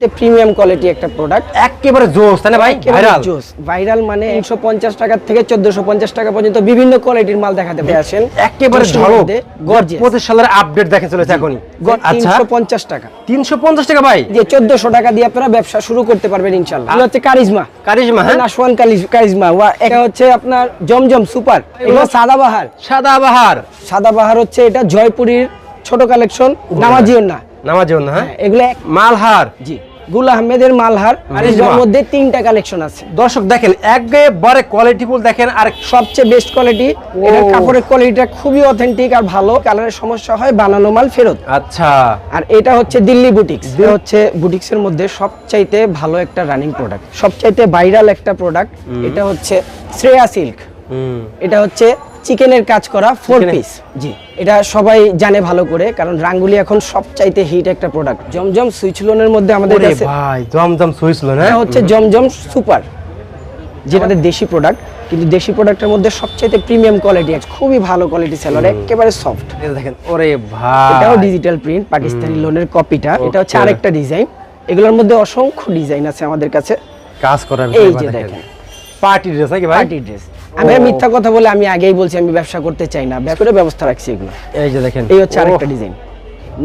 Premium quality একটা product একেবারে জোস তাই না ভাই? ভাইরাল ভাইরাল মানে টাকা থেকে চোদ্দশো পঞ্চাশ টাকা পর্যন্ত বিভিন্ন কোয়ালিটির মাল দেখাতে পেয়ে আসেন একেবারে ঝলক gorgeous। পঁচিশ সালের আপডেট দেখে চলেছে এখনই। আচ্ছা। তিনশো পঞ্চাশ টাকা। তিনশো পঞ্চাশ টাকা ভাই? যে চোদ্দশো টাকা দিয়ে আপনারা ব্যবসা শুরু করতে পারবেন ইনশাল্লাহ এগুলো হচ্ছে কারিজমা। কারিজমা হ্যাঁ? নাশওয়ান কারিজমা। এটা হচ্ছে আপনার জমজম সুপার। এগুলো সাদাবাহার। সাদাবাহার। সাদাবাহার হচ্ছে এটা জয়পুরীর ছোট কালেকশন নামাজিও না না হ্যাঁ? এগুলো মালহার। জি। গুল আহমেদের মালহার মধ্যে তিনটা কালেকশন আছে। দর্শক দেখেন একেবারে কোয়ালিটিফুল দেখেন আর সবচেয়ে বেস্ট কোয়ালিটি এটার কাপড়ের কোয়ালিটিটা খুবই অথেন্টিক আর ভালো কালারের সমস্যা হয় বানানো মাল ফেরত। আচ্ছা। আর এটা হচ্ছে দিল্লি বুটিক্স এটা হচ্ছে বুটিক্সের মধ্যে সবচাইতে ভালো একটা রানিং প্রোডাক্ট সবচাইতে ভাইরাল একটা প্রোডাক্ট এটা হচ্ছে শ্রেয়া সিল্ক এটা হচ্ছে চিকেনের কাজ করা ফোর পিস জি এটা সবাই জানে ভালো করে কারণ রাঙ্গুলি এখন সবচাইতে হিট একটা প্রোডাক্ট জমজম সুইচ লোনের মধ্যে আমাদের কাছে ভাই জমজম সুইছিল না এটা হচ্ছে জমজম সুপার যে আমাদের দেশি প্রোডাক্ট কিন্তু দেশি প্রোডাক্টের মধ্যে সবচাইতে প্রিমিয়াম কোয়ালিটি আছে খুবই ভালো কোয়ালিটি সেলার একেবারে সফট দেখেন ওরে ভাই। এটাও ডিজিটাল প্রিন্ট পাকিস্তানি লোনের কপিটা এটা হচ্ছে. আরেকটা ডিজাইন এগুলোর মধ্যে অসংখ্য ডিজাইন আছে আমাদের কাছে। কাজ করা এই যে দেখেন। পার্টি ড্রেস নাকি ভাই? পার্টি ড্রেস আমি মিথ্যা কথা বলে আমি আগেই বলছি আমি ব্যবসা করতে চাই না। ব্যবসা করে ব্যবস্থা রাখছি এগুলো। এই যে দেখেন। এই হচ্ছে আরেকটা ডিজাইন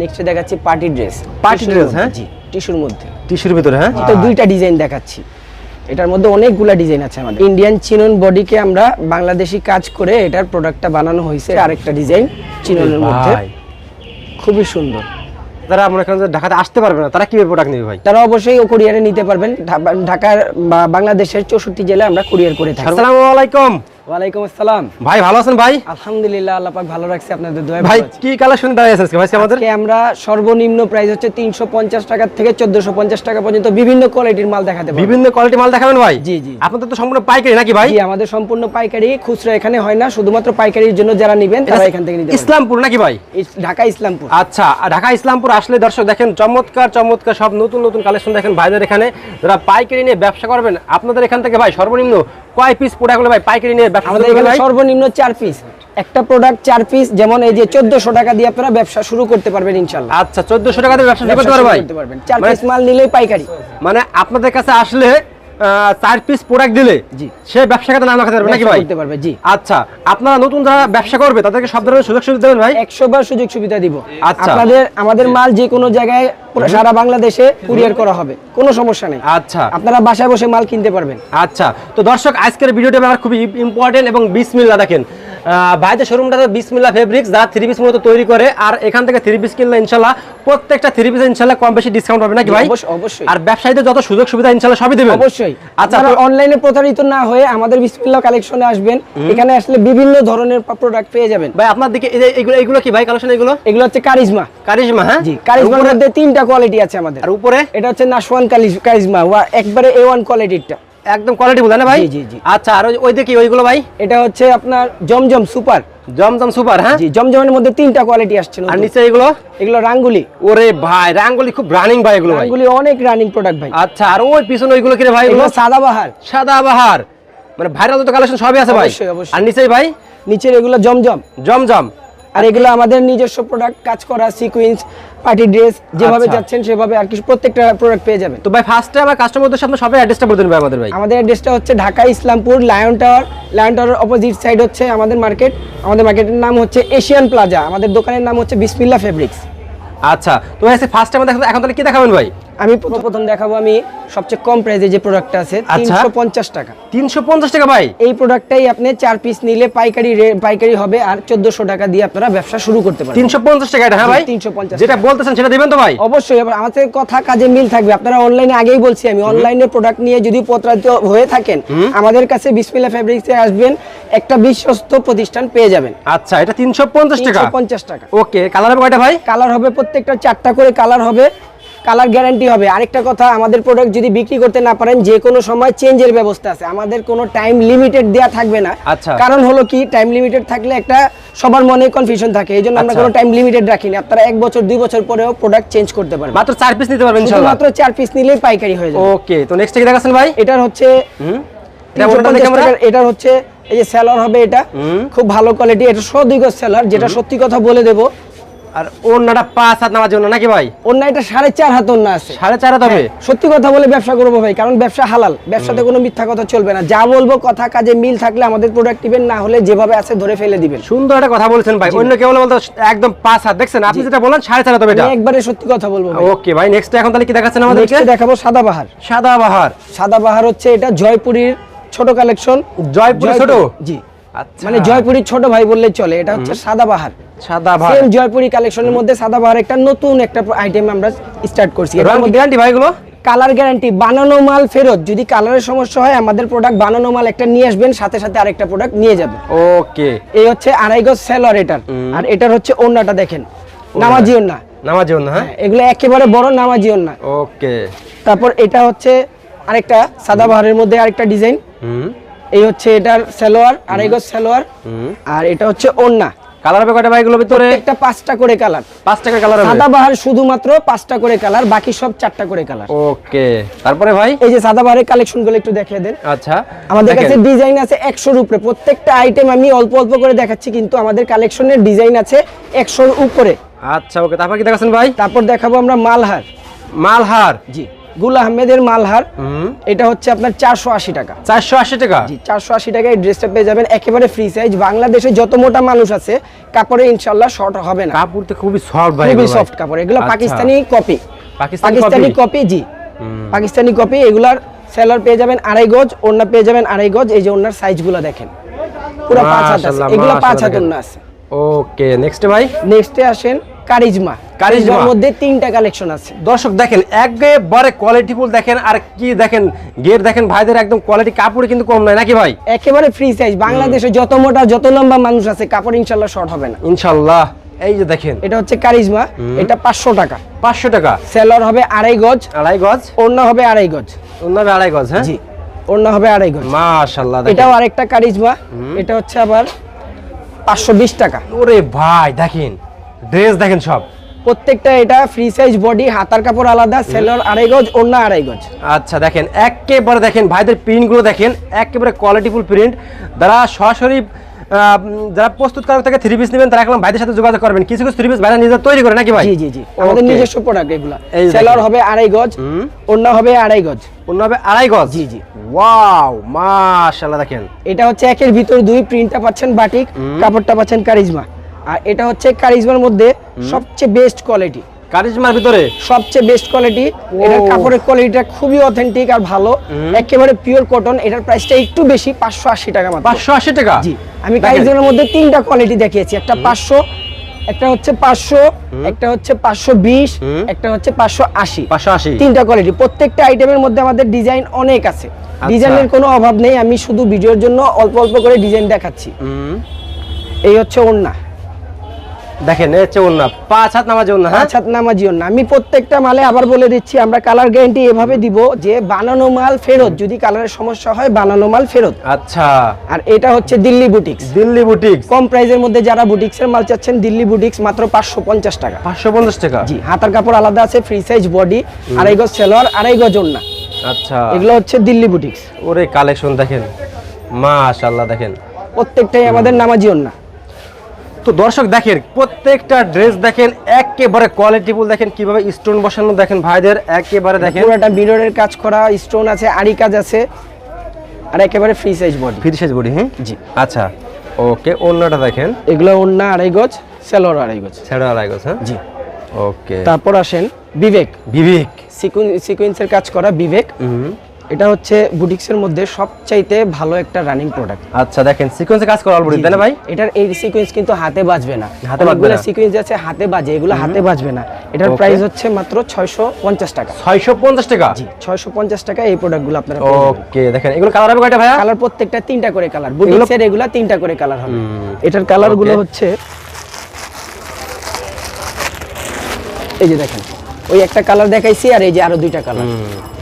নেক্সট দেখাচ্ছি পার্টি ড্রেস পার্টি dress, হ্যাঁ? জি টিস্যুর মধ্যে। টিস্যুর ভিতরে হ্যাঁ? তো দুইটা ডিজাইন দেখাচ্ছি। এটার মধ্যে অনেকগুলা ডিজাইন আছে আমাদের। ইন্ডিয়ান চিনন বডিকে আমরা বাংলাদেশি কাজ করে এটার প্রোডাক্টটা বানানো হয়েছে আরেকটা ডিজাইন চিননের মধ্যে। খুবই সুন্দর। যারা মনে করেন ঢাকাতে আসতে পারবে না তারা কীভাবে প্রোডাক্ট নেবে ভাই? তারা অবশ্যই ও কুরিয়ারে নিতে পারবেন। ঢাকার বা বাংলাদেশের চৌষট্টি জেলায় আমরা কুরিয়ার করে থাকি। আসসালামু আলাইকুম। ওয়ালাইকুম আসসালাম। ভাই ভালো আছেন ভাই? আলহামদুলিল্লাহ আল্লাহ পাক ভালো রাখছে আপনাদের দোয়া ভাই কি কালেকশন দাঁড়িয়ে আছে আজকে? ভাই আমাদের? আমরা সর্বনিম্ন প্রাইস হচ্ছে তিনশো পঞ্চাশ টাকা থেকে চোদ্দশো পঞ্চাশ টাকা পর্যন্ত বিভিন্ন কোয়ালিটির মাল দেখাতে পারব। বিভিন্ন কোয়ালিটি মাল দেখাবেন ভাই? জি, জি। আপনাদের তো সম্পূর্ণ পাইকারি নাকি ভাই? জি আমাদের সম্পূর্ণ পাইকারি খুচরা এখানে হয় না শুধুমাত্র পাইকারির জন্য যারা নেবেন তারা এখান থেকে নিতে ইসলামপুর নাকি ভাই? ঢাকা ইসলামপুর। আচ্ছা ঢাকা ইসলামপুর আসলে দর্শক দেখেন চমৎকার চমৎকার সব নতুন নতুন কালেকশন দেখেন ভাইদের এখানে। যারা পাইকারি নিয়ে ব্যবসা করবেন আপনাদের এখান থেকে ভাই সর্বনিম্ন কয় পিস প্রোডাক্ট ভাই পাইকারি নিয়ে আমাদের এখানে সর্বনিম্ন চার পিস একটা প্রোডাক্ট চার পিস যেমন এই যে চোদ্দশো টাকা দিয়ে আপনারা ব্যবসা শুরু করতে পারবেন ইনশাল্লাহ আচ্ছা চোদ্দশো টাকা দিয়ে ব্যবসা করতে পারবেন। চার মানে- পিস মাল নিলেই পাইকারি। মানে আপনাদের কাছে আসলে চার পিস প্রোডাক্ট দিলে জি। সে ব্যবসা খাতে নাম রাখাতে পারবে নাকি ভাই? করতে পারবে জি। আচ্ছা আপনারা নতুন যারা ব্যবসা করবে তাদেরকে সব ধরনের সুযোগ সুবিধা দেবেন ভাই? একশো বার সুযোগ সুবিধা দিব। আচ্ছা। আপনাদের আমাদের মাল যে কোনো জায়গায় পুরো সারা বাংলাদেশে কুরিয়ার করা হবে। কোনো সমস্যা নেই। আচ্ছা। আপনারা বাসায় বসে মাল কিনতে পারবেন। আচ্ছা। তো দর্শক আজকের ভিডিওটা আমার খুবই ইম্পর্টেন্ট এবং বিসমিল্লা দেখেন। ভাইদের শোরুমটা বিসমিল্লা ফেব্রিক্স যারা থ্রি পিস মূলত তৈরি করে আর এখান থেকে থ্রি পিস কিনলে ইনশাল্লাহ প্রত্যেকটা থ্রি পিস ইনশাল্লাহ কম বেশি ডিসকাউন্ট হবে নাকি ভাই? অবশ্যই। আর ব্যবসায়ীদের যত সুযোগ সুবিধা ইনশাল্লাহ সবই দেবেন। অবশ্যই। আচ্ছা অনলাইনে প্রতারিত না হয়ে আমাদের বিসমিল্লাহ কালেকশনে আসবেন। এখানে আসলে বিভিন্ন ধরনের প্রোডাক্ট পেয়ে যাবেন। ভাই আপনার দিকে এগুলো এগুলো কি ভাই কালেকশন এগুলো? এগুলো হচ্ছে কারিজমা। কারিজমা হ্যাঁ? জি কারিজমার মধ্যে তিনটা কোয়ালিটি আছে আমাদের। আর উপরে? এটা হচ্ছে নাশওয়ান কারিজমা ওয়া একবারে এ ওয়ান কোয়ালিটিরটা একদম কোয়ালিটি বলে না ভাই? জি, জি। আচ্ছা আর ওই- দেখি ওইগুলো ভাই? এটা হচ্ছে আপনার জমজম সুপার। জমজম সুপার হ্যাঁ? জি জমজমের মধ্যে তিনটা কোয়ালিটি আসছে আর নিচে এগুলো? এগুলো রাঙ্গুলি। ওরে ভাই রাঙ্গুলি খুব রানিং ভাই এগুলো রাঙ্গুলি অনেক রানিং প্রোডাক্ট ভাই। আচ্ছা আর ওই পিছনে ওইগুলো কি রে ভাই এগুলো? সাদাবাহার। সাদা বাহার মানে ভাইরাল তো কালেকশন সবই আছে ভাই। অবশ্যই, অবশ্যই। আর নিচে ভাই? নিচের এগুলো জমজম। জমজম। আর এগুলো আমাদের নিজস্ব প্রোডাক্ট কাজ করা সিকুইন্স পার্টি ড্রেস যেভাবে যাচ্ছেন চাচ্ছেন সেভাবে আর কি প্রত্যেকটা প্রোডাক্ট পেয়ে যাবেন। তো ভাই ফার্স্টে আমার কাস্টমারদের সামনে সবাই অ্যাড্রেসটা বলে দিন ভাই আমাদের ভাই। আমাদের অ্যাড্রেসটা হচ্ছে Dhaka Islampur lion tower lion tower opposite side হচ্ছে আমাদের মার্কেট আমাদের মার্কেটের নাম হচ্ছে এশিয়ান প্লাজা আমাদের দোকানের নাম হচ্ছে বিসমিল্লা ফেব্রিক্স আচ্ছা তো ভাই ফার্স্ট টাইম দেখো এখন তাহলে কি দেখাবেন ভাই? আমি প্রথম দেখাবো আমি সবচেয়ে কম প্রাইসে যে প্রোডাক্টটা আছে আচ্ছা। তিনশো পঞ্চাশ টাকা। তিনশো পঞ্চাশ টাকা ভাই? এই প্রোডাক্টটাই আপনি চার পিস নিলে পাইকারি পাইকারি হবে আর চোদ্দশো টাকা দিয়ে আপনারা ব্যবসা শুরু করতে পারবেন। তিনশো পঞ্চাশ টাকা এটা হ্যাঁ ভাই? 350 যেটা বলতেছেন সেটা দিবেন তো ভাই? অবশ্যই এবার আমাদের কথা কাজে মিল থাকবে। আপনারা অনলাইনে আগেই বলছি আমি অনলাইনে প্রোডাক্ট নিয়ে যদি প্রতারিত হয়ে থাকেন আমাদের কাছে বিসমিল্লা ফেব্রিক্সে আসবেন একটা বিশ্বস্ত প্রতিষ্ঠান পেয়ে যাবেন। আচ্ছা এটা তিনশো পঞ্চাশ টাকা? তিনশো পঞ্চাশ টাকা। ওকে কালার হবে কয়টা ভাই? কালার হবে প্রত্যেকটা চারটা করে কালার হবে কালার গ্যারান্টি হবে। আরেকটা কথা আমাদের প্রোডাক্ট যদি বিক্রি করতে না পারেন যে কোনো সময় চেঞ্জের ব্যবস্থা আছে। আমাদের কোনো টাইম লিমিটেড দেয়া থাকবে না। আচ্ছা। কারণ হলো কি টাইম লিমিটেড থাকলে একটা সবার মনে কনফিউশন থাকে। এই জন্য আমরা আচ্ছা। কোনো টাইম লিমিটেড রাখিনি। আপনারা এক বছর দুই বছর পরেও প্রোডাক্ট চেঞ্জ করতে পারবেন। মাত্র চার পিস নিতে পারবেন শুধুমাত্র চার পিস নিলেই পাইকারি হয়ে যাবে। ওকে তো নেক্সট কি দেখাচ্ছেন ভাই? এটার হচ্ছে এটা 350 ওটা দেখে আমরা টাকার- এটার হচ্ছে এই যে সেলার হবে এটা। খুব ভালো কোয়ালিটি এটা সদিগ সেলার যেটা সত্যি কথা বলে দেব। আর অন্যটা পাঁচ হাত নামার জন্য নাকি ভাই? অন্য এটা সাড়ে চার হাত অন্য আছে। সাড়ে চার হাত হবে? হ্যাঁ, সত্যি কথা বলে ব্যবসা করব ভাই কারণ ব্যবসা হালাল। ব্যবসাতে কোনো মিথ্যা কথা চলবে না। যা বলব কথা কাজে মিল থাকলে আমাদের প্রোডাক্ট দিবেন না হলে যেভাবে আছে ধরে ফেলে দিবেন। সুন্দর একটা কথা বলেছেন ভাই। অন্য কেউ বলতো একদম পাঁচ হাত। দেখছেন আপনি যেটা বলেন সাড়ে চার হাত হবে এটা। একবারে সত্যি কথা বলব ওকে ভাই নেক্সট এখন তাহলে কি দেখাচ্ছেন আমাদেরকে? দেখাবো সাদাবাহার সাদা বাহার। সাদাবাহার হচ্ছে এটা জয়পুরীর ছোট কালেকশন জয়পুর ছোট? জি। মানে জয়পুরীর ছোট ভাই বললে চলে এটা হচ্ছে সাদাবাহার। সাদা বাহার সেম জয়পুরি কালেকশনের মধ্যে সাদাবাহার একটা নতুন একটা আইটেম আমরা স্টার্ট করছি। এটার রং মধ্যে গ্যারান্টি ভাই এগুলো কালার গ্যারান্টি বানানো মাল ফেরত। যদি কালারের সমস্যা হয় আমাদের প্রোডাক্ট বানানো মাল একটা নিয়ে আসবেন সাথে সাথে আরেকটা প্রোডাক্ট নিয়ে যাবেন। ওকে এই হচ্ছে আড়াই গজ সেলর এটার। আর এটার হচ্ছে ওন্নাটা দেখেন। নামাজি ওন্না নামার জন্য হ্যাঁ? এগুলো একেবারে বড় নামাজি ওন্না ওকে তারপর এটা হচ্ছে আরেকটা সাদাবাহারের মধ্যে আরেকটা ডিজাইন হুম। এই হচ্ছে এটার সেলোয়ার আড়াই গজ সেলোয়ার আর এটা হচ্ছে ওন্না। কালার হবে কয়টা ভাই ভিতরে? একটা পাঁচটা করে কালার। পাঁচ টাকা কালার হবে? সাদাবাহার শুধুমাত্র পাঁচটা করে কালার বাকি সব চারটা করে কালার। ওকে তারপরে ভাই? এই যে সাদাবাহারের কালেকশনগুলো একটু দেখিয়ে দেন। আচ্ছা আমাদের কাছে ডিজাইন আছে একশোর উপরে। প্রত্যেকটা আইটেম আমি অল্প অল্প করে দেখাচ্ছি কিন্তু আমাদের কালেকশনের ডিজাইন আছে একশোর উপরে। আচ্ছা ওকে। তারপর কি দেখাচ্ছেন ভাই? তারপর দেখাবো আমরা মালহার। মালহার। জি। গুল আহমেদের মালহার। এটা হচ্ছে আপনার চারশো আশি টাকা। চারশো আশি টাকা? জি চারশো আশি টাকায় ড্রেসটা পেয়ে যাবেন। একেবারে ফ্রি সাইজ বাংলাদেশে যত মোটা মানুষ আছে কাপড়ে ইনশাল্লাহ শর্ট হবে না। কাপড় তো খুবই সফট ভাই খুবই সফট কাপড়। এগুলো আচ্ছা। পাকিস্তানি কপি পাকিস্তানি কপি জি। পাকিস্তানি কপি এগুলার সেলার পেয়ে যাবেন আড়াই গজ ওড়না পেয়ে যাবেন আড়াই গজ। এই যে ওড়নার সাইজগুলো দেখেন। পুরো পাঁচ হাত এগুলো পাঁচ হাত। ওড়না আছে। ওকে নেক্সট ভাই? নেক্সটে আসেন কারিজমা। কারিজমার মধ্যে তিনটা কালেকশন আছে। দর্শক দেখেন একবারে দেখেন আর কি দেখেন গেট দেখেন ভাইদের একদম কোয়ালিটি কাপড় কিন্তু কম নাই নাকি ভাই? একেবারে ফ্রি সাইজ বাংলাদেশে যত মোটা যত লম্বা মানুষ আছে কাপড় ইনশাল্লাহ শর্ট হবে না। ইনশাল্লাহ। এই যে দেখেন। এটা হচ্ছে কারিজমা এটা পাঁচশো টাকা। পাঁচশো টাকা। সেলর হবে আড়াই গজ। আড়াই গজ? ওড়না হবে আড়াই গজ। অন্য আড়াই গজ হ্যাঁ? জি। ওড়না হবে আড়াই গজ। মাশাল্লাহ এটাও আরেকটা কারিজমা। এটা হচ্ছে আবার পাঁচশো বিশ টাকা। ওরে ভাই দেখেন। ড্রেস দেখেন সব। প্রত্যেকটা এটা ফ্রি সাইজ বডি হাতার কাপড় আলাদা সেলর আড়াই গজ ওড়না আড়াই গজ। আচ্ছা দেখেন একেবারে দেখেন ভাইদের প্রিন্টগুলো দেখেন একেবারে কোয়ালিটিফুল প্রিন্ট যারা সরাসরি যারা প্রস্তুত প্রস্তুতকারক থেকে থ্রি পিস নেবেন তারা এখন ভাইদের সাথে যোগাযোগ করবেন। কিছু কিছু থ্রি পিস ভাইরা নিজে তৈরি করে নাকি ভাই? জি জি জি। আমাদের নিজস্ব প্রোডাক্ট এগুলা। সেলর হবে আড়াই গজ অন্য হবে আড়াই গজ। অন্য হবে আড়াই গজ? জি, জি। ওয়াও মাশাআল্লাহ দেখেন। এটা হচ্ছে একের ভিতর দুই প্রিন্টটা পাচ্ছেন বাটিক কাপড়টা পাচ্ছেন কারিজমা আর এটা হচ্ছে কারিজমার মধ্যে সবচেয়ে বেস্ট কোয়ালিটি কারিজমার ভিতরে? সবচেয়ে বেস্ট কোয়ালিটি এটার কাপড়ের কোয়ালিটিটা খুবই অথেন্টিক আর ভালো। একেবারে পিওর কটন এটার প্রাইসটা একটু বেশি পাঁচশো আশি টাকা মাত্র। পাঁচশো আশি টাকা? জি। আমি। কারিজমার মধ্যে তিনটা কোয়ালিটি দেখিয়েছি। একটা পাঁচশো একটা হচ্ছে পাঁচশো একটা হচ্ছে পাঁচশো বিশ। একটা হচ্ছে পাঁচশো আশি। পাঁচশো আশি। তিনটা কোয়ালিটি প্রত্যেকটা আইটেমের মধ্যে আমাদের ডিজাইন অনেক আছে। আচ্ছা। ডিজাইনের কোনো অভাব নেই। আমি শুধু ভিডিওর জন্য অল্প অল্প করে ডিজাইন দেখাচ্ছি। এই হচ্ছে ওন্না দেখেন এই হচ্ছে অন্য পাঁচ হাত নামাজ অন্য হ্যাঁ? আচ্ছা নামাজি ওন্না আমি প্রত্যেকটা মালে আবার বলে দিচ্ছি আমরা কালার গ্যারান্টি এভাবে দিব যে বানানো মাল ফেরত যদি কালারের সমস্যা হয় বানানো মাল ফেরত। আচ্ছা। আর এটা হচ্ছে দিল্লি বুটিক্স দিল্লি বুটিক্স কম প্রাইসের মধ্যে যারা বুটিক্সের মাল চাচ্ছেন দিল্লি বুটিক্স মাত্র পাঁচশো পঞ্চাশ টাকা। পাঁচশো পঞ্চাশ টাকা? জি হাতার কাপড় আলাদা আছে ফ্রি সাইজ বডি আড়াই গজ সেলোয়ার আড়াই গজ ওন্না আচ্ছা। এগুলো হচ্ছে দিল্লি বুটিক্স ওরে কালেকশন দেখেন। মাশাআল্লাহ দেখেন। প্রত্যেকটাই আমাদের নামাজি ওন্না তো দর্শক দেখেন প্রত্যেকটা ড্রেস দেখেন একেবারে কোয়ালিটি কোয়ালিটিফুল দেখেন কীভাবে স্টোন বসানো দেখেন ভাইদের একেবারে দেখেন। পুরোটা মিররের কাজ করা স্টোন আছে আড়ি কাজ আছে আর একেবারে free size body free size body হ্যাঁ? জি। আচ্ছা ওকে অন্যটা দেখেন। এগুলো ওন্না আড়াই গজ সেলোয়ার আড়াই গজ। ছেড়া লাগos হ্যাঁ? জি। ওকে তারপর আসেন বিবেক। বিবেক। সিকুয়েন্সের কাজ করা বিবেক। হুম। এটা হচ্ছে বুটিক্সের মধ্যে সবচাইতে ভালো একটা রানিং প্রোডাক্ট আচ্ছা দেখেন সিকোয়েন্সে কাজ করা অলরেডি তাই না ভাই? এটার এই সিকোয়েন্স কিন্তু হাতে বাজবে না। হাতে বাজবে না। সিকোয়েন্স আছে হাতে বাজে এগুলো হাতে বাজবে না। এটার প্রাইস হচ্ছে মাত্র ছয়শো পঞ্চাশ টাকা। ছয়শো পঞ্চাশ টাকা? জি ছয়শো পঞ্চাশ টাকা এই প্রোডাক্টগুলো আপনারা ওকে দেখেন এগুলো কালার হবে কয়টা ভাইয়া? কালার প্রত্যেকটা তিনটা করে কালার বুটিক্সের এগুলা তিনটা করে কালার হবে। এটার কালারগুলো হচ্ছে এই যে দেখেন ওই একটা কালার দেখাইছি আর এই যে আরও দুইটা কালার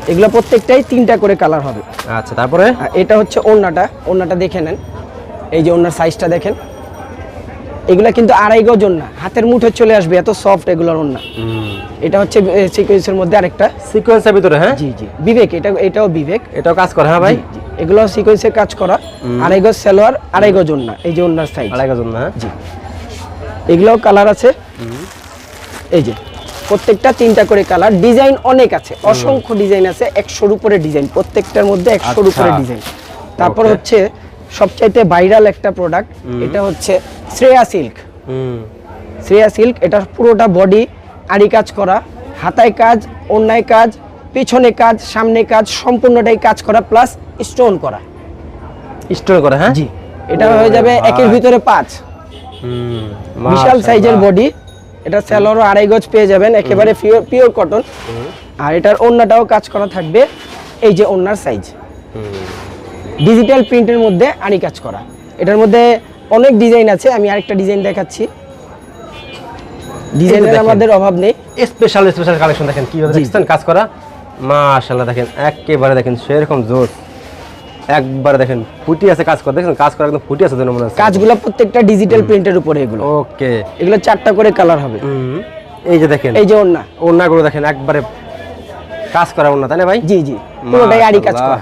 এগুলো প্রত্যেকটাই তিনটা করে কালার হবে। আচ্ছা তারপরে? এটা হচ্ছে ওড়নাটা। ওড়নাটা দেখে নেন। এই যে ওড়নার সাইজটা দেখেন। এগুলা কিন্তু আড়াই গজ না। হাতের মুঠে চলে আসবে এত সফট এগুলোর ওড়না। এটা হচ্ছে সিকোয়েন্সের মধ্যে আরেকটা। সিকোয়েন্সের ভিতরে হ্যাঁ? জি জি। বিবেক এটা এটাও বিবেক। এটাও কাজ করে হ্যাঁ ভাই। এগুলো সিকোয়েন্সের কাজ করা। আড়াই গজ সালোয়ার আড়াই গজ ওড়না এই যে ওড়নার সাইজ আড়াই গজন না হ্যাঁ? জি। এগুলোও কালার আছে। এই যে। প্রত্যেকটা তিনটা করে কালার। ডিজাইন অনেক আছে। অসংখ্য ডিজাইন আছে। একশোর উপরে ডিজাইন। প্রত্যেকটার মধ্যে একশোর উপরে আচ্ছা। ডিজাইন। তারপর. হচ্ছে সবচাইতে ভাইরাল একটা প্রোডাক্ট এটা হচ্ছে শ্রেয়া সিল্ক। হুম। শ্রেয়া সিল্ক এটা পুরোটা বডি আড়ি কাজ করা হাতায় কাজ অন্যায় কাজ পিছনে কাজ সামনে কাজ সম্পূর্ণটাই কাজ করা প্লাস স্টোন করা। স্টোর করা হ্যাঁ? জি। এটা হয়ে যাবে একের ভিতরে পাঁচ। বিশাল সাইজের বডি এটা স্যালোরও আড়াই গজ পেয়ে যাবেন একেবারে পিওর পিওর কটন আর এটার ওন্নাটাও কাজ করা থাকবে এই যে ওন্নার সাইজ ডিজিটাল প্রিন্টের মধ্যে আড়ি কাজ করা। এটার মধ্যে অনেক ডিজাইন আছে আমি আরেকটা ডিজাইন দেখাচ্ছি। ডিজাইনের আমাদের অভাব নেই। স্পেশাল স্পেশাল কালেকশন দেখেন কীভাবে দেখছেন? কাজ করা? মাশাআল্লাহ দেখেন একেবারে দেখেন সেরকম জোর। একবার দেখেন ফুটি আছে কাজ করা দেখেন কাজ করা একদম ফুটি আছে মনে হচ্ছে। কাজগুলো প্রত্যেকটা ডিজিটাল প্রিন্টের উপরে এগুলো। ওকে। এগুলো চারটা করে কালার হবে। এই যে দেখেন এই যে ওন্না ওড়নাগুলো দেখেন একবারে কাজ করা ওড়না তাই না ভাই? জি জি পুরোটাই আড়ি কাজ করা।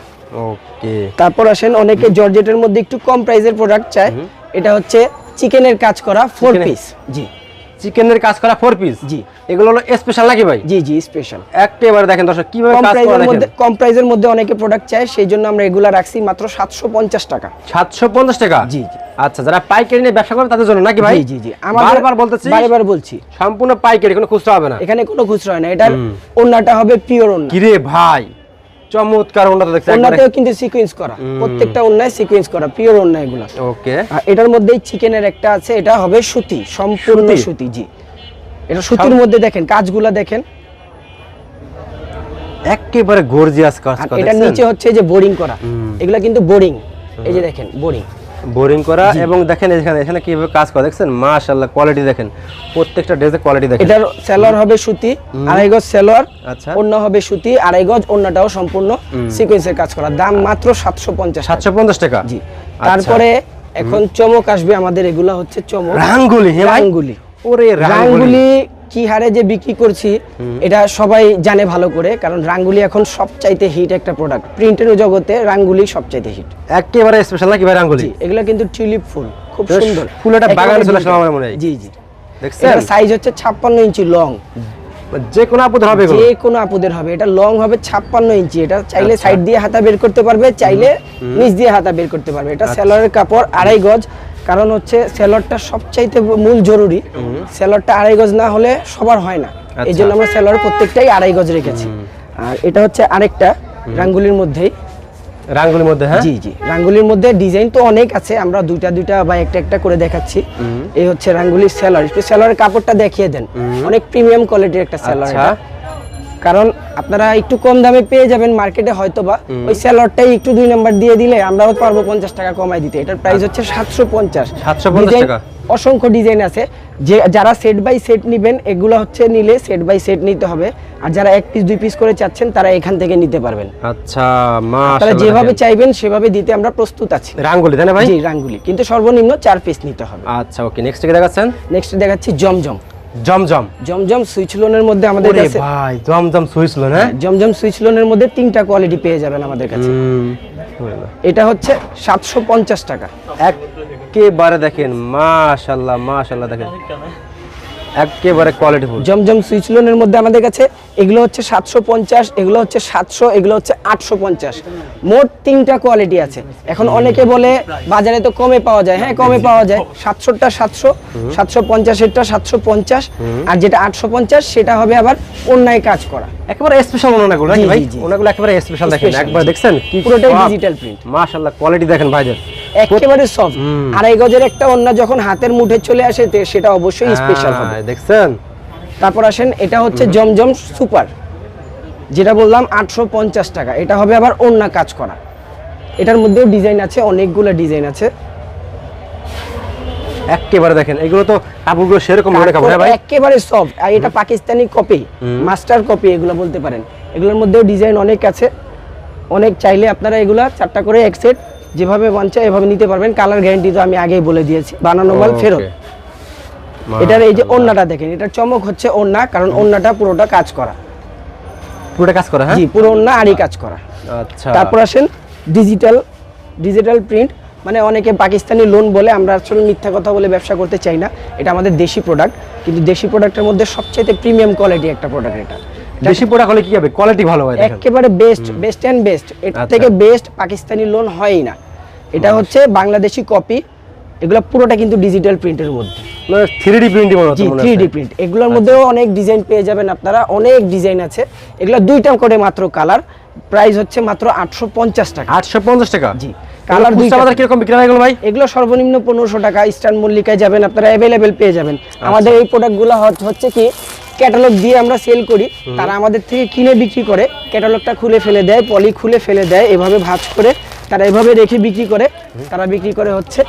ওকে। তারপর আসেন অনেকে জর্জেটের মধ্যে একটু কম প্রাইসের প্রোডাক্ট চায়। এটা হচ্ছে চিকেনের কাজ করা ফোর পিস জি। চিকেনের কাজ করা ফোর পিস জি। এগুলো হলো স্পেশাল নাকি ভাই? জি জি স্পেশাল একেবারে দেখেন দর্শক কীভাবে কাজ করা মধ্যে কম প্রাইসের মধ্যে অনেকে প্রোডাক্ট চায় সেই জন্য আমরা এগুলা রাখছি মাত্র সাতশো পঞ্চাশ টাকা। সাতশো পঞ্চাশ টাকা? জি, জি। আচ্ছা যারা পাইকারি নিয়ে ব্যবসা করে তাদের জন্য নাকি ভাই? জি জি জি। আমাদের বারবার বলতেছি বারবার বলছি। সম্পূর্ণ পাইকারি কোনো খুচরা হবে না। এখানে কোনো খুচরা হয় না এটার ওন্নাটা হবে পিওর ওন্না কিরে ভাই? চমৎকার দেখছেন ওন্নাতেও কিন্তু সিকোয়েন্স করা। প্রত্যেকটা ওন্নায় সিকোয়েন্স করা পিওর ওন্না এগুলো। ওকে এটার মধ্যেই চিকেনের একটা আছে এটা হবে সুতি সম্পূর্ণ সুতি? সুতি জি। এটা সুতির মধ্যে দেখেন কাজগুলা দেখেন। একেবারে গর্জিয়াস কাজ করা এটা নিচে হচ্ছে যে বোরিং করা। এগুলা কিন্তু বোরিং এই যে দেখেন বোরিং বোরিং করা এবং দেখেন এখানে এখানে কীভাবে কাজ করা দেখছেন? মাশাআল্লাহ কোয়ালিটি দেখেন। প্রত্যেকটা ড্রেসের কোয়ালিটি দেখেন। এটার সেলর হবে সুতি আড়াই গজ সেলর আচ্ছা। অন্য হবে সুতি আড়াই গজ অন্যটাও সম্পূর্ণ সিকোয়েন্সের কাজ করা। দাম মাত্র সাতশো পঞ্চাশ সাতশো পঞ্চাশ টাকা? জি। আচ্ছা। তারপরে এখন চমক আসবে আমাদের এগুলা হচ্ছে চমক। রাঙ্গুলি? রাঙ্গুলি। ওরে রাঙ্গুলি কি হারে যে বিক্রি করছি এটা সবাই জানে ভালো করে কারণ রাঙ্গুলি এখন সবচাইতে হিট একটা প্রোডাক্ট প্রিন্টের জগতে রাঙ্গুলি সবচাইতে হিট একেবারে স্পেশাল নাকি ভাই রাঙ্গুলি? এগুলো কিন্তু টিউলিপ ফুল খুব সুন্দর। ফুল একটা বাগানে চলে আসলো। আমার মনে হয়। জি জি। দেখছেন? সাইজ হচ্ছে ছাপ্পান্ন ইঞ্চি লং যে কোনো আপদ হবে যে কোনো আপুদের হবে। এটা লং হবে ছাপ্পান্ন ইঞ্চি। এটা চাইলে আচ্ছা। সাইড দিয়ে হাতা বের করতে পারবে চাইলে নিচ দিয়ে হাতা বের করতে পারবে। আচ্ছা। এটা সেলরের কাপড় আড়াই গজ। কারণ হচ্ছে সেলরটা সবচাইতে মূল জরুরি। সেলরটা আড়াই গজ না হলে সবার হয় না। এই আচ্ছা। জন্য আমরা সেলর প্রত্যেকটাই আড়াই গজ রেখেছি। আর এটা হচ্ছে আরেকটা রাঙ্গুলির মধ্যেই রাঙ্গুলির মধ্যে হ্যাঁ? জি জি। রাঙ্গুলির মধ্যে ডিজাইন তো অনেক আছে আমরা দুইটা দুইটা বা একটা একটা করে দেখাচ্ছি। এই হচ্ছে রাঙ্গুলির সেলর একটু সেলরের কাপড়টা দেখিয়ে দেন। অনেক প্রিমিয়াম কোয়ালিটির একটা সেলর আচ্ছা। কারণ আপনারা একটু কম দামে পেয়ে যাবেন মার্কেটে হয়তো বা ওই সেলরটাই একটু দুই নাম্বার দিয়ে দিলে আমরাও পারব পঞ্চাশ টাকা কমাই দিতে। এটার প্রাইস হচ্ছে সাতশো পঞ্চাশ। 750 টাকা। অসংখ্য ডিজাইন আছে। যে যারা সেট বাই সেট নিবেন এগুলো হচ্ছে নিলে সেট বাই সেট নিতে হবে। আর যারা এক পিস দুই পিস করে চাচ্ছেন তারা এখান থেকে নিতে পারবেন। আচ্ছা তারা মাশাআল্লাহ। যেভাবে চাইবেন সেভাবে দিতে আমরা প্রস্তুত আছি। রাঙ্গুলি তাই না ভাই? জি রাঙ্গুলি। কিন্তু সর্বনিম্ন চার পিস নিতে হবে। আচ্ছা ওকে নেক্সট কি দেখাচ্ছেন? নেক্সট দেখাচ্ছি জমজম। জমজম। জমজম সুইচ লোনের মধ্যে আমাদের কাছে ভাই জমজম সুইচ লোন হ্যাঁ জমজম সুইচ লোনের মধ্যে তিনটা কোয়ালিটি পেয়ে যাবেন আমাদের কাছে। এটা হচ্ছে সাতশো পঞ্চাশ টাকা। একেবারে দেখেন মাশাআল্লাহ মাশাআল্লাহ দেখেন। একেবারে কোয়ালিটি জমজম সুইচ লোনের মধ্যে আমাদের কাছে এগুলো হচ্ছে সাতশো পঞ্চাশ এগুলো হচ্ছে সাতশো এগুলো হচ্ছে আটশো পঞ্চাশ। মোট তিনটা কোয়ালিটি আছে। এখন অনেকে বলে বাজারে তো কমে পাওয়া যায়। হ্যাঁ কমে পাওয়া যায়। সাতশোটা সাতশো সাতশো পঞ্চাশেরটা সাতশো পঞ্চাশ আর যেটা আটশো পঞ্চাশ সেটা হবে আবার অন্যায় কাজ করা। একেবারে স্পেশাল ওনাগুলো নাকি ভাই? জি, জি। ওনাগুলো একেবারে স্পেশাল দেখেন। একবার দেখছেন? কি পুরোটাই সব। digital print। মাশাআল্লাহ কোয়ালিটি দেখেন ভাইদের একেবারে সফট আড়াই গজের একটা অন্য যখন হাতের মুঠে চলে আসে সেটা অবশ্যই স্পেশাল হবে। হ্যাঁ, দেখছেন? তারপর আসেন এটা হচ্ছে জমজম সুপার যেটা বললাম আটশো পঞ্চাশ টাকা। এটা হবে আবার অন্য কাজ করা। এটার মধ্যেও ডিজাইন আছে অনেকগুলো ডিজাইন আছে। একেবারে দেখেন এগুলো তো কাপড়গুলো সেরকম মনে কাপড় ভাই? একেবারে সফট আর এটা পাকিস্তানি কপি মাস্টার কপি এগুলো বলতে পারেন। এগুলোর মধ্যেও ডিজাইন অনেক আছে। অনেক চাইলে আপনারা এগুলা চারটা করে এক সেট যেভাবে মন চায় এভাবে নিতে পারবেন। কালার গ্যারান্টি তো আমি আগেই বলে দিয়েছি। বানানো মাল ফেরত. এটার এই যে ওন্নাটা দেখেন এটার চমক হচ্ছে ওন্না কারণ ওন্নাটা পুরোটা কাজ করা। পুরোটা কাজ করা হ্যাঁ? জি পুরো ওন্না আরই কাজ করা। আচ্ছা। তারপর আসেন ডিজিটাল ডিজিটাল প্রিন্ট মানে অনেকে পাকিস্তানি লোন বলে আমরা আসলে মিথ্যা কথা বলে ব্যবসা করতে চাই না এটা আমাদের দেশি প্রোডাক্ট কিন্তু দেশি প্রোডাক্টের মধ্যে সবচেয়ে প্রিমিয়াম কোয়ালিটি একটা প্রোডাক্ট এটা। দেশি প্রোডাক্ট হলে কি হবে? কোয়ালিটি ভালো হয় একেবারে বেস্ট বেস্ট অ্যান্ড বেস্ট এর আচ্ছা। থেকে বেস্ট পাকিস্তানি লোন হয়ই না। এটা হচ্ছে বাংলাদেশি কপি এগুলো পুরোটা কিন্তু ডিজিটাল প্রিন্টের মধ্যে। Three printing three D print এগুলোর মধ্যেও অনেক ডিজাইন পেয়ে যাবেন আপনারা অনেক ডিজাইন আছে। এগুলো দুইটা করে মাত্র কালার প্রাইস হচ্ছে মাত্র আটশো পঞ্চাশ টাকা। আটশো পঞ্চাশ টাকা? জি কালার কালার দুইটা কীরকম বিক্রি হয় এগুলো ভাই? এগুলো সর্বনিম্ন পনেরোশো টাকা ইস্টার্ন মল্লিকায় যাবেন আপনারা অ্যাভেলেবেল পেয়ে যাবেন। আচ্ছা। আমাদের এই প্রোডাক্টগুলো হচ্ছে কি ক্যাটালগ দিয়ে আমরা সেল করি। তারা আমাদের থেকে কিনে বিক্রি করে ক্যাটালগটা খুলে ফেলে দেয় পলি খুলে ফেলে দেয় এভাবে ভাঁজ করে তারা এভাবে রেখে বিক্রি করে। তারা বিক্রি করে হচ্ছে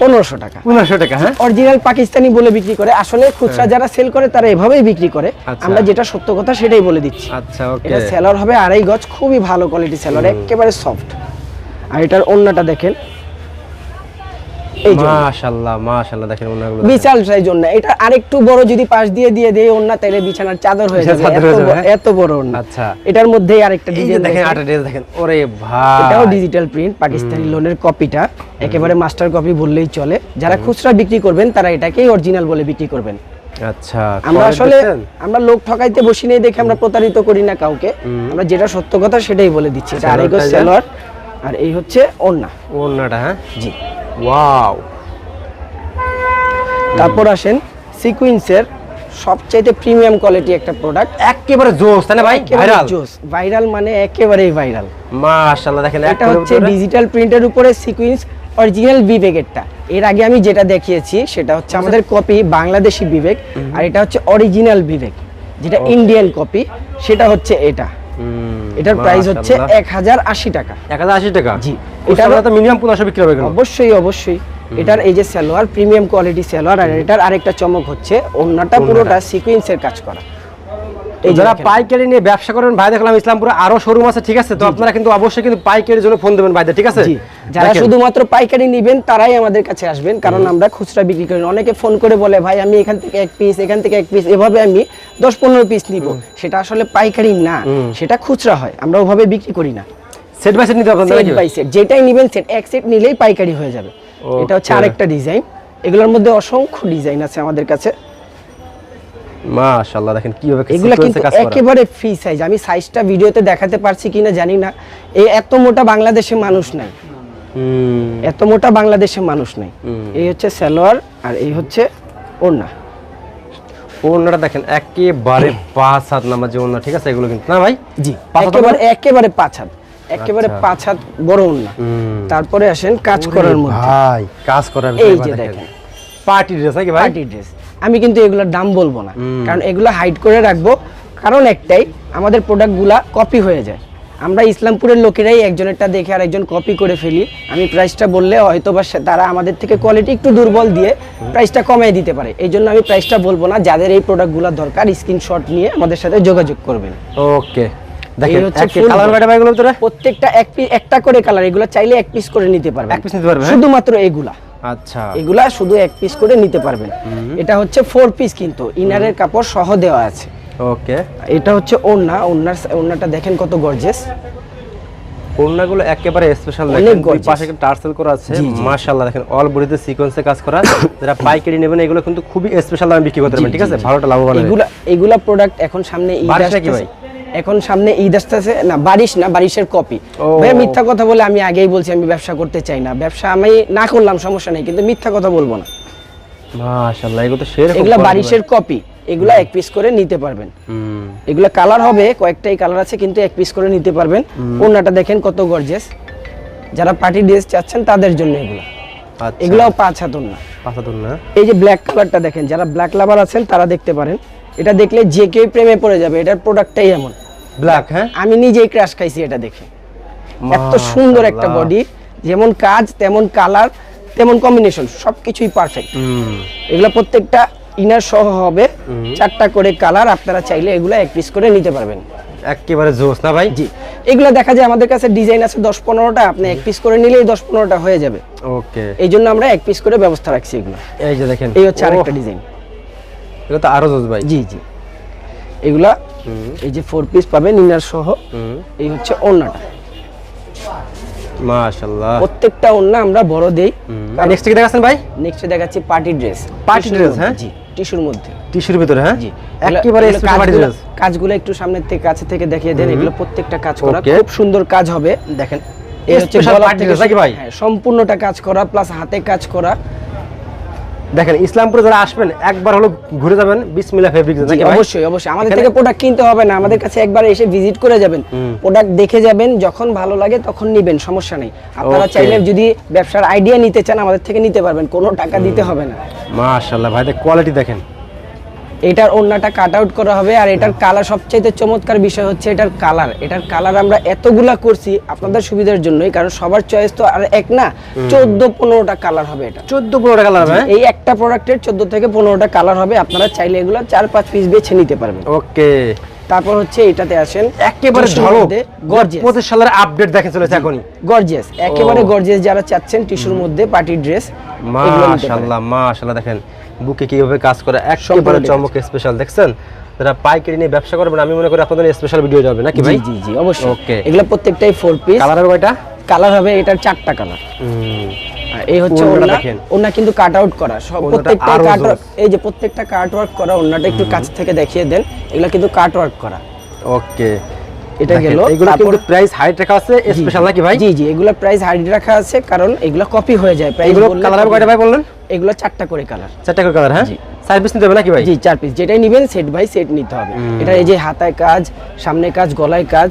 পনেরোশো টাকা। পনেরোশো টাকা হ্যাঁ? অরিজিনাল পাকিস্তানি বলে বিক্রি করে। আসলে খুচরা যারা সেল করে তারা এভাবেই বিক্রি করে। আচ্ছা। আমরা যেটা সত্য কথা সেটাই বলে দিচ্ছি। আচ্ছা ওকে। এটা সেলার হবে আড়াই গজ খুবই ভালো কোয়ালিটি সেলার একেবারে সফট আর এটার অন্যটা দেখেন। এই মাশাআল্লাহ মাশাআল্লাহ দেখেন ওনাগুলো বিশাল সাইজ ওন্না এটা আরেকটু বড় যদি পাশ দিয়ে দিয়ে দেই ওন্না তাহলে বিছানার চাদর হয়ে যাবে। এত বড়-? এত বড় ওন্না আচ্ছা। এটার মধ্যেই আরেকটা ডিজাইন দেখেন আটা ড্রেস দেখেন। ওরে ভাই। এটাও ডিজিটাল প্রিন্ট পাকিস্তানি লোনের কপিটা একেবারে মাস্টার কপি বললেই চলে। যারা খুচরা বিক্রি করবেন তারা এটাকেই অরিজিনাল বলে বিক্রি করবেন। আচ্ছা আমরা আসলে আমরা লোক ঠকাইতে বসি নেই দেখে আমরা প্রতারিত করি না কাউকে। আমরা যেটা সত্য কথা সেটাই বলে দিচ্ছি। এটা আর এই হচ্ছে ওন্না ওড়নাটা হ্যাঁ? জি। ওয়াও তারপর আসেন সিকুয়েন্সের সবচাইতে প্রিমিয়াম কোয়ালিটি একটা প্রোডাক্ট একেবারে জোস তাই না ভাই? ভাইরাল জোস। ভাইরাল মানে একেবারেই ভাইরাল মাশাআল্লাহ দেখেন এটা হচ্ছে ডিজিটাল প্রিন্টের উপরে সিকুইন্স অরিজিনাল বিবেকেরটা এর আগে আমি যেটা দেখিয়েছি সেটা হচ্ছে আমাদের কপি বাংলাদেশি বিবেক আর এটা হচ্ছে অরিজিনাল বিবেক যেটা ইন্ডিয়ান কপি সেটা হচ্ছে এটা। এটার প্রাইস হচ্ছে এক হাজার আশি টাকা। এক হাজার আশি টাকা? জি। এটা মিনিমাম পনেরোশো বিক্রি হবে অবশ্যই অবশ্যই। এটার এই যে সালোয়ার প্রিমিয়াম কোয়ালিটি সালোয়ার আর এটার আরেকটা চমক হচ্ছে অন্যটা পুরোটা সিকুয়েন্সের কাজ করা। যারা পাইকারি নিয়ে ব্যবসা করেন ভাই দেখলাম ইসলামপুরে আরও শোরুম আছে ঠিক আছে? তো আপনারা কিন্তু অবশ্যই কিন্তু পাইকারির জন্য ফোন দেবেন ভাইদের ঠিক আছে? যারা শুধুমাত্র পাইকারি নেবেন তারাই আমাদের কাছে আসবেন কারণ আমরা খুচরা বিক্রি করি অনেকে ফোন করে বলে ভাই আমি এখান থেকে এক পিস এখান থেকে এক পিস এভাবে আমি দশ পনেরো পিস নিব। সেটা আসলে পাইকারি না। সেটা খুচরা হয়। আমরা ওভাবে বিক্রি করি না। সেট বাই সেট নিতে পারবেন সেট বাই সেট যেটাই নিবেন সেট এক সেট নিলেই পাইকারি হয়ে যাবে। এটা হচ্ছে আরেকটা ডিজাইন এগুলোর মধ্যে অসংখ্য ডিজাইন আছে আমাদের কাছে। মাশাআল্লাহ দেখেন কীভাবে এগুলো কিন্তু একেবারে ফ্রি সাইজ আমি সাইজটা ভিডিওতে দেখাতে পারছি কিনা জানি না। এই এত মোটা বাংলাদেশে মানুষ নাই। এত মোটা বাংলাদেশে মানুষ নাই। এই হচ্ছে সালোয়ার আর এই হচ্ছে ওড়না। ওড়নাটা দেখেন একেবারে পাঁচ হাত নামার যে ওড়না ঠিক আছে? এগুলো কিন্তু না ভাই? জি একেবারে একেবারে পাঁচ হাত। একেবারে আচ্ছা। পাঁচ হাত বড় ওড়না। তারপরে আসেন কাজ করার মধ্যে। ভাই কাজ করার এই যে দেখেন। পার্টি ড্রেস নাকি ভাই? Party dress. আমি কিন্তু এগুলোর দাম বলব না। কারণ এগুলো হাইড করে রাখব। কারণ একটাই আমাদের প্রোডাক্টগুলা কপি হয়ে যায়। আমরা ইসলামপুরের লোকেরাই একজনেরটা দেখে আর একজন কপি করে ফেলি। আমি প্রাইসটা বললে হয়তো বা তারা আমাদের থেকে কোয়ালিটি একটু দুর্বল দিয়ে প্রাইসটা কমিয়ে দিতে পারে। এই জন্য আমি প্রাইসটা বলব না। যাদের এই প্রোডাক্টগুলো দরকার স্ক্রিনশট নিয়ে আমাদের সাথে যোগাযোগ করবেন। ওকে। প্রত্যেকটা এক পিস একটা করে কালার এগুলো চাইলে এক পিস করে নিতে পারবে, হ্যাঁ? শুধুমাত্র এগুলা। আচ্ছা। এগুলা শুধু এক পিস করে নিতে পারবেন। এটা হচ্ছে ফোর পিস কিন্তু ইনারের কাপড় সহ দেওয়া আছে। ওকে। এটা হচ্ছে ওড়না ওড়নার ওড়নাটা দেখেন কত গর্জেস ওড়নাগুলো একেবারে স্পেশাল দেখেন। দুই পাশে একটা টার্সেল করা আছে। মাশাআল্লাহ দেখেন অল বডিতে সিকোয়েন্সে কাজ করা। যারা পাইকারি নেবেন এগুলো কিন্তু খুবই স্পেশাল দামে বিক্রি করতে পারবেন ঠিক আছে? ভালোটা লাভবান। এগুলা এগুলা প্রোডাক্ট এখন সামনে ঈদ ভাই? এখন সামনে ঈদ আসতেছে না বারিশ না বারিশের কপি। ভাই মিথ্যা কথা বলে আমি আগেই বলছি আমি ব্যবসা করতে চাই না। ব্যবসা আমি না করলাম সমস্যা নেই কিন্তু মিথ্যা কথা বলব না। মাশাআল্লাহ এগুলো তো সেরকম এগুলা বারিশের কপি এগুলা এক পিস করে নিতে পারবেন। এগুলা কালার হবে কয়েকটাই কালার আছে কিন্তু এক পিস করে নিতে পারবেন। ওড়নাটা দেখেন কত গর্জেস যারা পার্টি ড্রেস চাচ্ছেন তাদের জন্য এগুলা। আচ্ছা। এগুলাও পাঁচ হাত ওড়না। পাতা দুন না এই যে ব্ল্যাক কালারটা দেখেন যারা ব্ল্যাক লাভার আছেন তারা দেখতে পারেন। এটা দেখলে যে কেউ প্রেমে পড়ে যাবে এটার প্রোডাক্টটাই এমন। ব্ল্যাক হ্যাঁ? আমি নিজেই ক্রাশ খাইছি এটা দেখে। এত সুন্দর একটা বডি যেমন কাজ তেমন কালার তেমন কম্বিনেশন সবকিছুই পারফেক্ট এগুলা প্রত্যেকটা ইনার সহ হবে চারটা করে কালার আপনারা চাইলে এগুলা এক পিস করে নিতে পারবেন। একেবারে জোস না ভাই? জি। এগুলো দেখা যায় আমাদের কাছে ডিজাইন আছে দশ পনেরোটা আপনি এক পিস করে নিলেই দশ পনেরোটা হয়ে যাবে। ওকে এই জন্য আমরা এক পিস করে ব্যবস্থা রাখছি এগুলো। এই যে দেখেন। এই হচ্ছে আরেকটা ডিজাইন এগুলো তো আরও জোস ভাই। জি জি। এগুলা এই যে ফোর পিস পাবেন ইনার সহ। এই হচ্ছে ওড়নাটা মাশাআল্লাহ। প্রত্যেকটা ওন্না আমরা বড় দেই। নেক্সট কি দেখাচ্ছেন ভাই? নেক্সটে দেখাচ্ছি পার্টি ড্রেস Party dress, হ্যাঁ? জি টিস্যুর মধ্যে। টিস্যুর ভিতরে হ্যাঁ? জি। একেবারে কাজগুলো- ড্রেস কাজগুলো একটু সামনের থেকে কাছে থেকে দেখিয়ে দেন। এগুলো প্রত্যেকটা কাজ করা। খুব সুন্দর কাজ হবে। দেখেন এই হচ্ছে গলা থেকে ভাই? হ্যাঁ, সম্পূর্ণটা কাজ করা প্লাস হাতে কাজ করা। দেখেন ইসলামপুরে যারা আসবেন একবার হলো ঘুরে যাবেন বিসমিল্লা ফেব্রিক্স অবশ্যই অবশ্যই। আমাদের থেকে প্রোডাক্ট কিনতে হবে না আমাদের কাছে একবার এসে ভিজিট করে যাবেন। প্রোডাক্ট দেখে যাবেন যখন ভালো লাগে তখন নিবেন সমস্যা নেই। আপনারা. চাইলে যদি ব্যবসার আইডিয়া নিতে চান আমাদের থেকে নিতে পারবেন কোনো টাকা দিতে হবে না। মাশাআল্লাহ ভাই কোয়ালিটি দেখেন। এটার ওন্নাটা কাট আউট করা হবে আর এটার কালার সবচাইতে চমৎকার বিষয় হচ্ছে এটার কালার এটার কালার আমরা এতগুলা করছি আপনাদের সুবিধার জন্যই কারণ সবার চয়েস তো আর এক না চোদ্দ পনেরোটা কালার হবে এটা। 14 15 টাকা লাগবে হ্যাঁ? এই একটা প্রোডাক্টের চোদ্দ থেকে পনেরোটা কালার হবে আপনারা চাইলে এগুলো চার পাঁচ পিস বেছে নিতে পারবেন। ওকে। তারপর হচ্ছে এটাতে আসেন একেবারে ঝলক গর্জিয়াস পঁচিশ সালের আপডেট দেখে চলেছে এখনই। গর্জিয়াস একেবারে। গর্জিয়াস যারা চাচ্ছেন টিস্যুর মধ্যে পার্টি ড্রেস মাশাআল্লাহ মাশাআল্লাহ দেখেন। বুকে কীভাবে কাজ করে একেবারে চমক স্পেশাল দেখছেন? যারা পাইকারি নিয়ে ব্যবসা করবেন আমি মনে করি আপনাদের স্পেশাল ভিডিও যাবে নাকি ভাই? জি জি অবশ্যই। Okay. এগুলো প্রত্যেকটাই ফোর পিস কালার হবে কয়টা কালার হবে এটার চারটা কালার এই হচ্ছে দেখেন। ওড়না কিন্তু কাট আউট করা। সব প্রত্যেকটা কাট এই যে প্রত্যেকটা কাট ওয়ার্ক করা ওড়নাটা একটু কাছ থেকে দেখিয়ে দেন এগুলো কিন্তু কাট ওয়ার্ক করা। ওকে এটা গেল। এগুলো কিন্তু প্রাইস হাইট রাখা আছে স্পেশাল নাকি ভাই? জি জি এগুলো প্রাইস হাইড রাখা আছে কারণ এগুলো কপি হয়ে যায়। প্রাইস এগুলো কালার হবে কয়টা ভাই বললেন? এগুলো চারটা করে কালার চারটা করে কালার হ্যাঁ। সার্ভিস নিতে হবে নাকি ভাই? জি চার পিস যেটাই নেবেন সেট বাই সেট নিতে হবে। এটা এই যে হাতায় কাজ সামনে কাজ গলায় কাজ।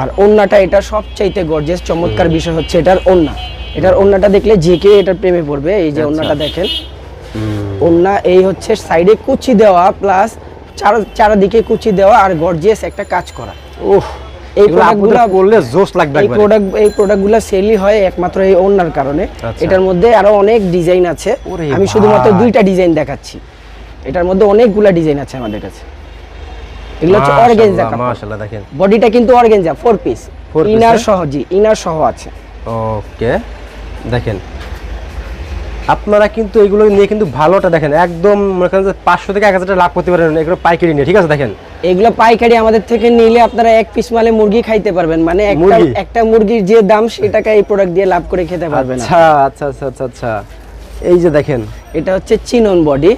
আর ওন্নাটা এটা সবচাইতে গর্জিয়াস চমৎকার বিষয় হচ্ছে এটার ওন্না। এটার ওন্নাটা দেখলে যে কেউ এটার প্রেমে পড়বে এই যে আচ্ছা। ওন্নাটা দেখেন। ওন্না এই হচ্ছে সাইডে কুচি দেওয়া প্লাস চার চারদিকে কুচি দেওয়া আর গর্জিয়াস একটা কাজ করা। উফ এই এই প্রোডাক্টগুলো প্রোডাক্টগুলো করলে জোস লাগবে এই প্রোডাক্ট এই প্রোডাক্টগুলো সেলই হয় একমাত্র এই ওন্নার কারণে। আচ্ছা। এটার মধ্যে আরও অনেক ডিজাইন আছে। আমি শুধুমাত্র দুইটা ডিজাইন দেখাচ্ছি। এটার মধ্যে অনেকগুলা ডিজাইন আছে আমাদের কাছে। এগুলো হচ্ছে মাশাআল্লাহ, কাপড় মাশাআল্লাহ দেখেন। বডিটা কিন্তু অর্গেনজা ফোর পিস ইনার? সহ জি ইনার সহ আছে। ওকে দেখেন। আপনারা কিন্তু এগুলো নিয়ে কিন্তু ভালোটা দেখেন। একদম মনে করেন যে পাঁচশো থেকে এক হাজার টাকা লাভ করতে পারেন এগুলো পাইকারি নিয়ে। ঠিক আছে দেখেন। এগুলো পাইকারি আমাদের থেকে নিলে আপনারা এক পিস মালে মুরগি খাইতে পারবেন। মানে একটা একটা মুরগির যে দাম সেটাকে এই প্রোডাক্ট দিয়ে লাভ করে খেতে পারবেন আচ্ছা আচ্ছা আচ্ছা আচ্ছা আচ্ছা। এই যে দেখেন। এটা হচ্ছে চিনন বডি।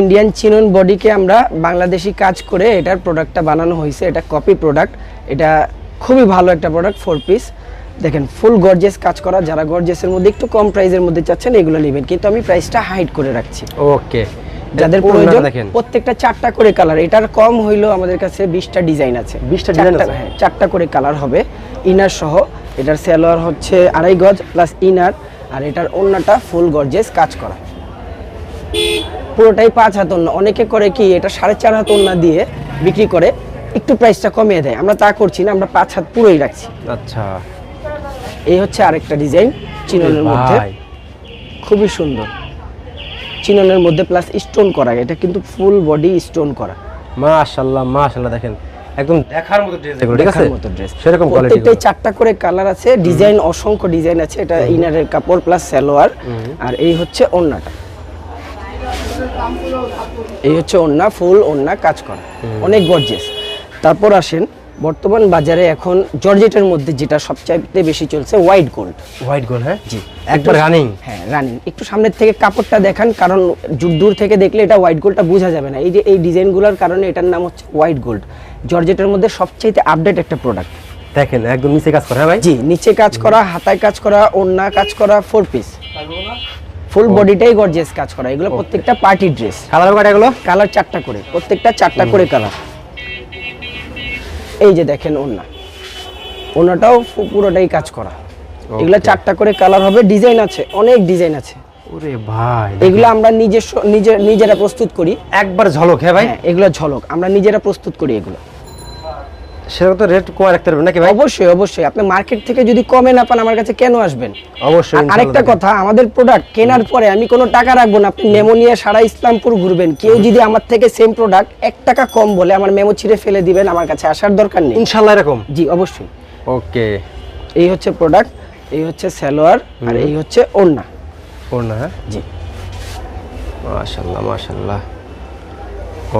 ইন্ডিয়ান চিনন বডিকে আমরা বাংলাদেশি কাজ করে এটার প্রোডাক্টটা বানানো হয়েছে এটা কপি প্রোডাক্ট এটা খুবই ভালো একটা প্রোডাক্ট ফোর পিস দেখেন ফুল গর্জেস কাজ করা। যারা গর্জেসের মধ্যে একটু কম প্রাইসের মধ্যে চাচ্ছেন এগুলো নেবেন। কিন্তু আমি প্রাইসটা হাইড করে রাখছি। ওকে যাদের প্রয়োজন প্রত্যেকটা চারটা করে কালার এটার কম হইলেও আমাদের কাছে বিশটা ডিজাইন আছে। 20টা design চারটা- আছে? হ্যাঁ চারটা করে কালার হবে। ইনার সহ। এটার সেলোয়ার হচ্ছে আড়াই গজ প্লাস ইনার আর এটার ওন্নাটা ফুল গর্জেস কাজ করা। পুরোটাই পাঁচ হাত ওন্না অনেকে করে কি এটা সাড়ে চার হাত ওন্না দিয়ে বিক্রি করে একটু প্রাইসটা কমিয়ে দেয়। আমরা তা করছি না আমরা পাঁচ হাত পুরোই রাখছি। আচ্ছা। এই হচ্ছে আরেকটা ডিজাইন চিননের মধ্যে। খুবই সুন্দর। চিননের মধ্যে প্লাস স্টোন করা। এটা কিন্তু ফুল বডি স্টোন করা। মাশাআল্লাহ মাশাআল্লাহ দেখেন। একদম দেখার মতো ড্রেস এগুলো ঠিক আছে? মতো ড্রেস সেরকম কোয়ালিটি প্রত্যেকটাই চারটা করে কালার আছে ডিজাইন অসংখ্য ডিজাইন আছে। এটা ইনারের কাপড় প্লাস সালোয়ার। আর এই হচ্ছে ওন্নাটা এই হচ্ছে ওন্না ফুল ওন্না কাজ করা। অনেক গর্জিয়াস তারপর আসেন বর্তমান বাজারে এখন জর্জেটের মধ্যে যেটা সবচাইতে বেশি চলছে হোয়াইট গোল্ড হোয়াইট গোল্ড হ্যাঁ? জি। একবার রানিং হ্যাঁ রানিং একটু সামনের থেকে কাপড়টা দেখান কারণ দূর- দূর থেকে দেখলে এটা হোয়াইট গোল্ডটা বোঝা যাবে না। এই যে এই ডিজাইনগুলোর কারণে এটার নাম হচ্ছে হোয়াইট গোল্ড জর্জেটের মধ্যে সবচাইতে আপডেট একটা প্রোডাক্ট দেখেন একদম নিচে কাজ করে ভাই। জি নিচে কাজ করা হাতায় কাজ করা ওড়না কাজ করা ফোর পিস ফুল বডিটাই গর্জিয়াস কাজ করা। এগুলো প্রত্যেকটা পার্টি ড্রেস কালার কয়টা এগুলো? কালার চারটা করে। প্রত্যেকটা চারটা করে কালার এই যে দেখেন ওনা ওনাটাও পুরোটাই কাজ করা। এগুলো চারটা করে কালার হবে ডিজাইন আছে অনেক ডিজাইন আছে। ওরে ভাই এগুলো আমরা নিজস্ব নিজে নিজেরা প্রস্তুত করি। একবার ঝলক হ্যাঁ ভাই? হ্যাঁ এগুলো ঝলক। আমরা নিজেরা প্রস্তুত করি এগুলো। সেরকম তো রেট কমে রাখতে পারবেন নাকি ভাই? অবশ্যই অবশ্যই। আপনি মার্কেট থেকে যদি কমে না পান আমার কাছে কেন আসবেন? অবশ্যই আর আরেকটা কথা আমাদের প্রোডাক্ট কেনার পরে আমি কোনো টাকা রাখব না। আপনি মেমো নিয়ে সারা ইসলামপুর ঘুরবেন। কেউ যদি আমার থেকে সেম প্রোডাক্ট এক টাকা কম বলে আমার মেমো ছিঁড়ে ফেলে দিবেন আমার কাছে আসার দরকার নেই। ইনশাআল্লাহ এরকম? জি অবশ্যই। ওকে। এই হচ্ছে প্রোডাক্ট এই হচ্ছে সালোয়ার আর এই হচ্ছে ওড়না। ওড়না হ্যাঁ? জি। মাশাআল্লাহ মাশাআল্লাহ।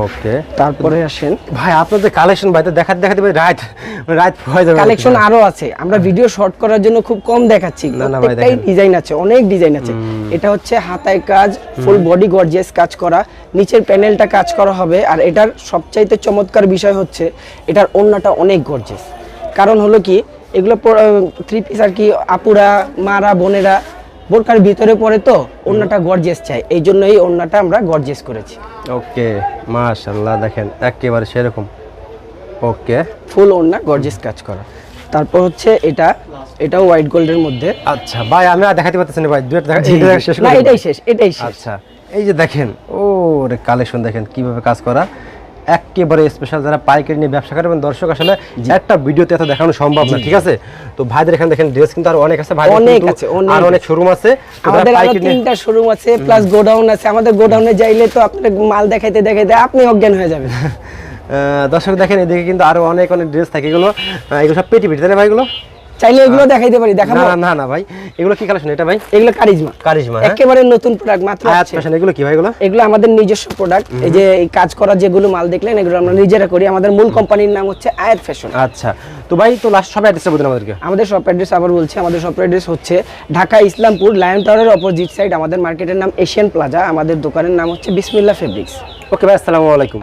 ওকে তারপরে আসেন। ভাই আপনাদের কালেকশন ভাই তো দেখাতে দেখাতে ভাই রাত রাত হয়ে যাবে কালেকশন আরও আছে। আমরা ভিডিও শর্ট করার জন্য খুব কম দেখাচ্ছি। না, না ভাই, প্রত্যেকটাই ডিজাইন আছে অনেক ডিজাইন আছে। এটা হচ্ছে হাতায় কাজ ফুল বডি গর্জিয়াস কাজ করা। নিচের প্যানেলটা কাজ করা হবে। আর এটার সবচাইতে চমৎকার বিষয় হচ্ছে এটার ওন্নাটা অনেক গর্জিয়াস কারণ হলো কি এগুলো থ্রি পিস আর কি আপুরা মারা বোনেরা বোরকার ভিতরে পড়ে তো ওন্নাটা গর্জিয়াস চাই। এই জন্য এই ওন্নাটা আমরা গর্জিয়াস করেছি। ওকে মাশাআল্লাহ দেখেন একেবারে সেরকম। ওকে। ফুল ওন্না গর্জেস কাজ করা। তারপর হচ্ছে এটা এটাও হোয়াইট গোল্ডের মধ্যে। আচ্ছা ভাই আমি আর দেখাতে পারতেছি না ভাই। দুটো দেখা শেষ না এটাই শেষ এটাই শেষ। আচ্ছা এই যে দেখেন ও রে কালেকশন দেখেন কীভাবে কাজ করা। একেবারে স্পেশাল যারা পাইকারি নিয়ে ব্যবসা করবেন দর্শক আসলে একটা ভিডিওতে এত দেখানো সম্ভব না ঠিক আছে? তো ভাইদের এখানে দেখেন ড্রেস কিন্তু আর অনেক আছে ভাই অনেক আছে, আর অনেক শোরুম আছে। আমাদের আরও তিনটা শোরুম আছে প্লাস গোডাউন আছে। আমাদের গোডাউনে যাইলে তো আপনার মাল দেখাইতে দেখাইতে আপনি অজ্ঞান হয়ে যাবেন। আহ, দর্শক দেখেন এদিকে কিন্তু আরও অনেক অনেক ড্রেস থাকে এগুলো। এগুলো সব পেটি পেটি তাই না ভাই এগুলো? চাইলে এগুলো দেখাইতে পারি দেখাবো? না না না ভাই। এগুলো কি কালেকশন? এটা ভাই? এগুলো কারিজমা। কারিজমা হ্যাঁ। একেবারে নতুন প্রোডাক্ট মাত্র আয়াত আছে। এগুলো কি ভাই এগুলো? এগুলো আমাদের নিজস্ব প্রোডাক্ট এই যে এই কাজ করা যেগুলো মাল দেখলেন এগুলো আমরা নিজেরা করি। আমাদের মূল কোম্পানির নাম হচ্ছে আয়াত ফ্যাশন আচ্ছা। তো ভাই তো লাস্ট সবাই অ্যাড্রেসটা বলুন আমাদেরকে। আমাদের শপ অ্যাড্রেস আবার বলছি আমাদের শপ অ্যাড্রেস হচ্ছে ঢাকা ইসলামপুর লায়ন টাওয়ারের অপোজিট সাইড আমাদের মার্কেটের নাম এশিয়ান প্লাজা আমাদের দোকানের নাম হচ্ছে বিসমিল্লা ফেব্রিক্স ওকে ভাই আসসালামু আলাইকুম।